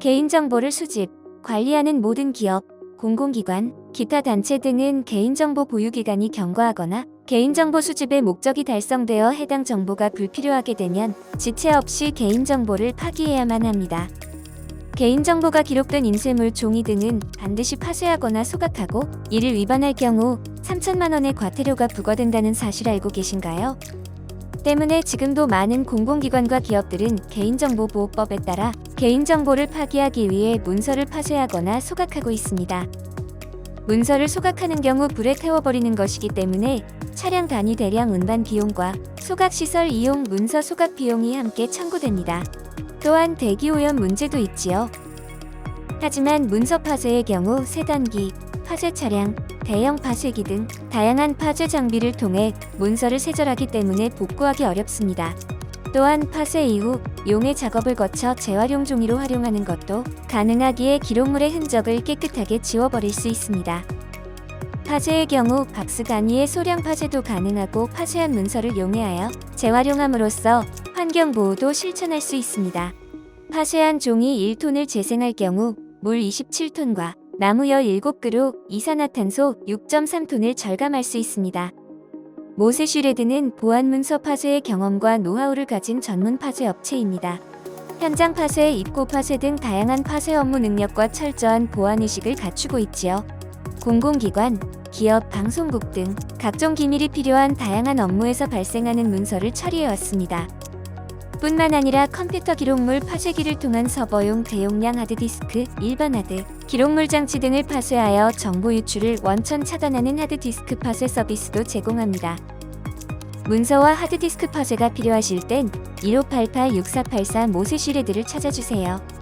개인정보를 수집, 관리하는 모든 기업, 공공기관, 기타 단체 등은 개인정보 보유기관이 경고하거나 개인정보 수집의 목적이 달성되어 해당 정보가 불필요하게 되면 지체 없이 개인정보를 파기해야만 합니다. 개인정보가 기록된 인쇄물, 종이 등은 반드시 파쇄하거나 소각하고 이를 위반할 경우 3천만 원의 과태료가 부과된다는 사실 알고 계신가요? 때문에 지금도 많은 공공기관과 기업들은 개인정보보호법에 따라 개인정보를 파기하기 위해 문서를 파쇄하거나 소각하고 있습니다. 문서를 소각하는 경우 불에 태워버리는 것이기 때문에 차량 단위 대량 운반 비용과 소각시설 이용 문서 소각 비용이 함께 청구됩니다. 또한 대기오염 문제도 있지요. 하지만 문서 파쇄의 경우 세단기, 파쇄 차량, 대형 파쇄기 등 다양한 파쇄 장비를 통해 문서를 세절하기 때문에 복구하기 어렵습니다. 또한 파쇄 이후 용해 작업을 거쳐 재활용 종이로 활용하는 것도 가능하기에 기록물의 흔적을 깨끗하게 지워버릴 수 있습니다. 파쇄의 경우 박스 단위의 소량 파쇄도 가능하고 파쇄한 문서를 용해하여 재활용함으로써 환경 보호도 실천할 수 있습니다. 파쇄한 종이 1톤을 재생할 경우 물 27톤과 나무 17그루, 이산화탄소 6.3톤을 절감할 수 있습니다. 모세 슈레드는 보안 문서 파쇄의 경험과 노하우를 가진 전문 파쇄 업체입니다. 현장 파쇄, 입고 파쇄 등 다양한 파쇄 업무 능력과 철저한 보안 의식을 갖추고 있지요. 공공기관, 기업, 방송국 등 각종 기밀이 필요한 다양한 업무에서 발생하는 문서를 처리해 왔습니다. 뿐만 아니라 컴퓨터 기록물 파쇄기를 통한 서버용 대용량 하드디스크, 일반 하드, 기록물 장치 등을 파쇄하여 정보 유출을 원천 차단하는 하드디스크 파쇄 서비스도 제공합니다. 문서와 하드디스크 파쇄가 필요하실 땐 1588-6484 모세시레드를 찾아주세요.